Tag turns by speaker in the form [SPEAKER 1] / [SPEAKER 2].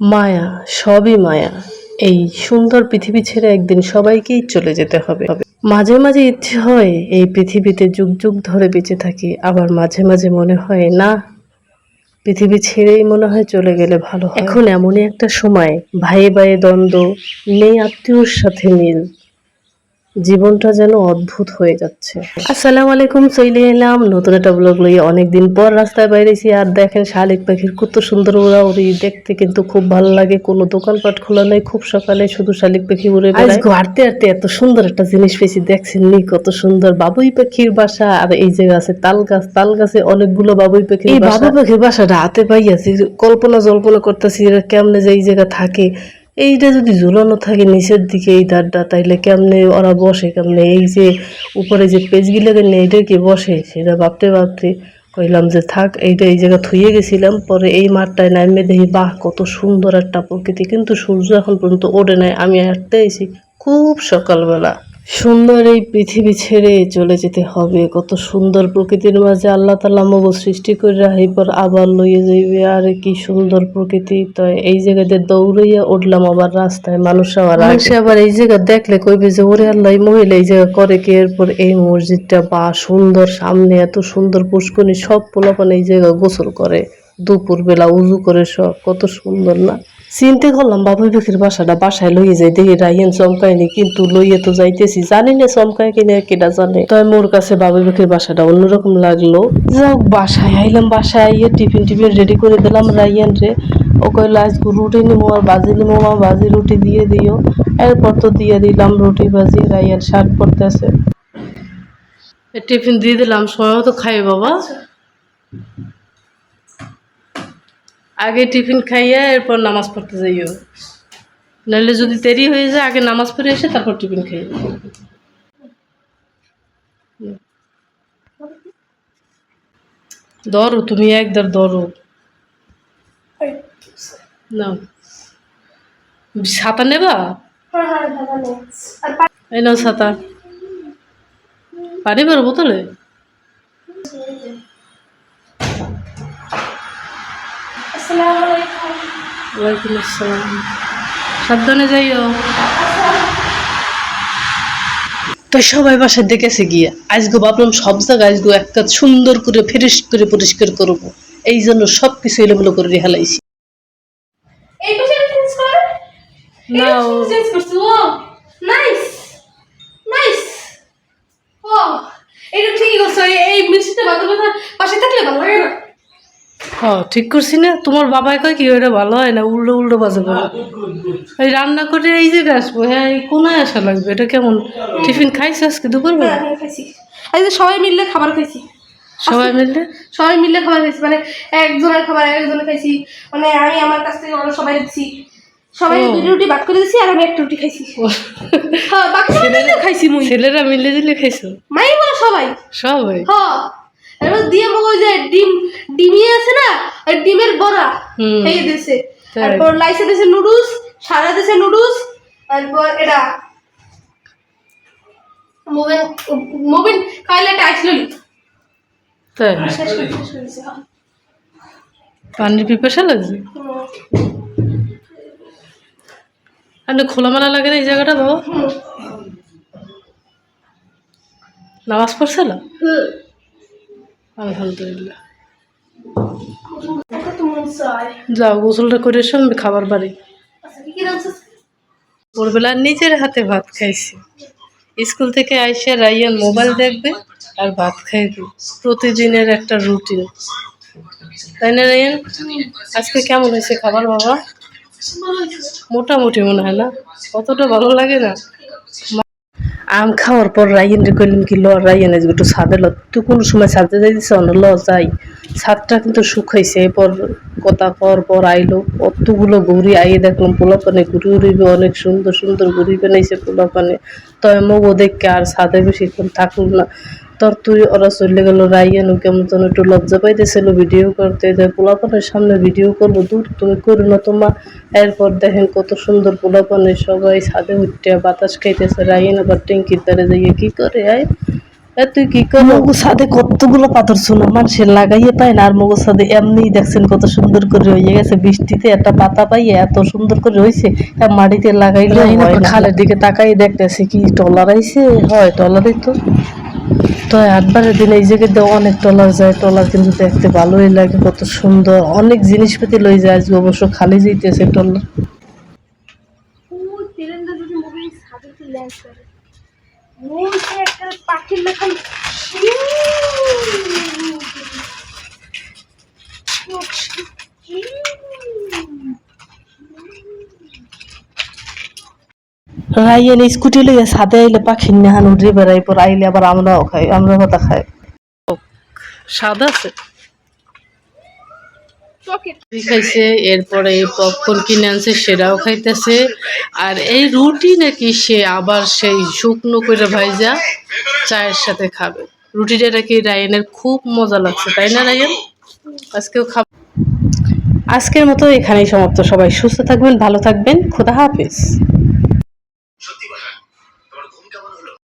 [SPEAKER 1] মায়া, সবই মায়া। এই সুন্দর পৃথিবী ছেড়ে একদিন সবাইকেই চলে যেতে হবে। মাঝে মাঝে ইচ্ছে হয় এই পৃথিবীতে যুগ যুগ ধরে বেঁচে থাকি। আবার মাঝে মাঝে মনে হয়, না, পৃথিবী ছেড়েই মনে হয় চলে গেলে ভালো এখন এমনই একটা সময়। ভাইয়ে ভাইয়ে দ্বন্দ্ব নেই আত্মীয়র সাথে মিল জীবনটা যেন অদ্ভুত হয়ে যাচ্ছে। আসসালামু আলাইকুম চলে এলাম নতুন একটা ব্লগ লইয়ে অনেকদিন পর রাস্তায় বাইরেছি আর দেখেন শালিক পাখির কত সুন্দর ওরা উড়ি দেখতে কিন্তু খুব ভালো লাগে। কোনো দোকানপাট খোলা নেই খুব সকালে শুধু শালিক পাখি উড়ে বেড়ায়। হাঁটতে হাঁটতে এত সুন্দর একটা জিনিস পেয়েছি দেখছেন নি কত সুন্দর বাবুই পাখির বাসা আর এই জায়গা আছে তাল গাছ তাল গাছে অনেকগুলো বাবুই পাখির এই বাবুই পাখির বাসাটা হাতে পাইয়াছি কল্পনা জল্পনা করতেছি এরা কেমনে যে এই জায়গা থাকে। এইটা যদি ঝুলানো থাকে নিচের দিকে এই দাঁড়টা তাইলে কেমনে ওরা বসে, কেমনে? এই যে উপরে যে পেজগুলো দেন এইটা কি বসে? সেটা ভাবতে ভাবতে কইলাম যে থাক, এইটা এই জায়গা থুয়ে গেছিলাম, পরে এই মাঠটায় নামে দেখি, বাহ, কত সুন্দর একটা প্রকৃতি। কিন্তু সূর্য এখন পর্যন্ত ওঠে নাই, আমি হাঁটতে এসেছি খুব সকালবেলা। সুন্দর এই পৃথিবী ছেড়ে চলে যেতে হবে। কত সুন্দর প্রকৃতির মাঝে আল্লাহ তালা মগ সৃষ্টি করে এরপর আবার লইয়ে যাইবে। আর কি সুন্দর প্রকৃতি। তো এই জায়গাতে দৌড়াইয়া উঠলাম আবার রাস্তায়। মানুষ আবার মানুষ আবার এই জায়গা দেখলে কইবে যে, ওরে আল্লাহ মহিলা এই জায়গা করে কি? এরপর এই মসজিদটা বা সুন্দর সামনে এত সুন্দর পুষ্করণী সব পোলাপান এই জায়গা গোসল করে। দুপুর বেলা উজু করে সব। কত সুন্দর না? চিনতে করলাম, বাবুই পাখির বাসাটা বাসায় লইয়ে যাই দেখি রাইয়েন চমকায়নি কিন্তু লইয়ে তো যাইতেছি, জানি না চমকায় কিনা কেটা জানে। তাই মোর কাছে বাবুই পাখির বাসাটা অন্যরকম লাগল। যাক বাসায় আইলাম, বাসায় আইয়ে টিফিন টিফিন রেডি করে দিলাম রাইয়ান রে। ও কইলো আজকে রুটি নিমো, আর বাজি নিমো, মা বাজি রুটি দিয়ে দিও। এরপর তো দিয়ে দিলাম রুটি বাজি রাইয়ান শার্ট পরতেছে। টিফিন দিয়ে দিলাম, সময় তো খাই বাবা। আগে টিফিন খাইয়া এরপর নামাজ পড়তে যাইও। নাহলে যদি দেরি হয়ে যায়, আগে নামাজ পড়ে এসে তারপর টিফিন খাইও। ধরো, তুমি একদম ধরো। না ছাতা নেবা? এই নাও ছাতা। পানি বেরো বোতলে? ওয়ালাইকুম আসসালাম। সাবধানে যাইও। তো সবাই বাসায় দেখেছে গিয়ে। আজকে ভাবলাম সব জায়গায় আজকে একটা সুন্দর করে ফ্রেশ করে পরিষ্কার করব। এই জন্য সব কিছু এলোমেলো করে রেহালাইছি
[SPEAKER 2] এই মিষ্টিটা পাশে থাকলে ভালো লাগে না?
[SPEAKER 1] হ্যাঁ ঠিক করছি না। তোমার বাবাই কয় কি ওটা ভালো হয় না? উল্টো উল্টো বাজে এই রান্না করে এই জায়গায় আসব। হ্যাঁ এই কোনায় আসা লাগবে। এটা কেমন? টিফিন খাইছে আজকে দুপুরবেলা?
[SPEAKER 2] হ্যাঁ, হ্যাঁ, এই যে সবাই মিললে খাবার খাইছি।
[SPEAKER 1] সবাই মিললে
[SPEAKER 2] সবাই মিললে খাবার খাইছি। মানে একজনের খাবার একজনের খাইছি। মানে আমি আমার কাছ থেকে অন্য সবাই দিচ্ছি সবাই। দুটি রুটি ভাগ করে দিছি আর আমি একটা রুটি খাইছি। হ্যাঁ বাকি খাইছি মুই।
[SPEAKER 1] ছেলেরা মিলে দিলে খাইছো?
[SPEAKER 2] মাই বলো সবাই।
[SPEAKER 1] সবাই?
[SPEAKER 2] হ্যাঁ এবার দিয়ে মগ যে ডিম ডিমিয়ে আছে ওই ডিমের বড়া। খাইয়ে দিয়েছে। তারপর লাইসে দিয়েছে নুডলস সারা দিয়েছে নুডলস তারপর এটা মোবিন মোবিন খাইলে
[SPEAKER 1] তাই।
[SPEAKER 2] করে দিয়েছে, হ্যাঁ।
[SPEAKER 1] পানির পিপাসা লাগছে? আর খোলামেলা লাগে না এই জায়গাটা বাবা? নামাজ পড়ছিল
[SPEAKER 2] হুম।
[SPEAKER 1] আলহামদুলিল্লাহ। যাও গোসলটা করে এসো আমি খাবার বাড়ি।
[SPEAKER 2] আচ্ছা?
[SPEAKER 1] ভোরবেলা নিজের হাতে ভাত খাইছি। স্কুল থেকে আইসে রাইয়ান মোবাইল দেখবে আর ভাত খাইবে। প্রতিদিনের একটা রুটিন। তাই না রাইয়ান? আজকে কেমন হয়েছে খাবার বাবা মোটামুটি মনে হয় না। অতটা ভালো লাগে না। আম খাওয়ার পর রাইয়ান রে কইলাম কি, ল রায়ন একটু ছাদে ল। তুই কোন সময় ছাদে যাই দিছে অন্য ল, যাই। ছাদটা কিন্তু শুকাইছে। এরপর কথা পর পর আইলো। অতগুলো ঘুরি আইয়ে দেখলাম পোলাপানে ঘুরি উড়িবে, অনেক সুন্দর সুন্দর ঘুরি বানাইছে পোলাপানে। তো মগো দেখে আর ছাদে বেশিক্ষণ থাকুক না। তোর তুই ওরা চলে গেল, রাইয়ান কেমন যেন একটু লজ্জা পাইতেছিল। ভিডিও করতে যে পোলাপানের সামনে ভিডিও করব, দূর তুমি করো না তোমা। এরপর দেখেন কত সুন্দর পোলাপানে সবাই ছাদে উঠতে বাতাস খাইতেছে। রাইয়ান আবার ট্যাঙ্কির দ্বারে যাইয়ে কী করে আয়? তুই কি কর মগু সাদে কতগুলো পাথর শোনা মানুষের লাগাইয়ে পায় না আর মগু সাদে এমনি দেখছেন কত সুন্দর করে হয়ে গেছে। বৃষ্টিতে একটা পাতা পাইয়ে এত সুন্দর করে হয়েছে মাটিতে লাগাইলে না। খালের দিকে তাকাই দেখতেছে কি টলার আইছে হয় টলারই তো। তো আটবারের দিন এই জায়গাতে অনেক টলার যায় টলার কিন্তু দেখতে ভালোই লাগে কত সুন্দর। অনেক জিনিসপাতি লই যায় আজকে অবশ্য খালি যাইতেছে টলার।
[SPEAKER 2] মুভি পাখির লেখান
[SPEAKER 1] রাইয়েন স্কুটি লইয়া সাদে আইলে পাখি নেহান উঠে বেড়াই পর আইলে আবার আমরাও খাই আমরা কথা খাই। সাদা আছে? খাইছে, এরপরে পপকর্ন কিনে আনছে সেটাও খাইতেছে। আর এই রুটি নাকি সে আবার সেই শুকনো করে ভাইজা চায়ের সাথে খাবে। রুটিটা নাকি রায়নের খুব মজা লাগছে, তাই না রায়ন? আজকেও খাব। আজকের মতো এখানেই সমাপ্ত। সবাই সুস্থ থাকবেন, ভালো থাকবেন। খোদা হাফিজ।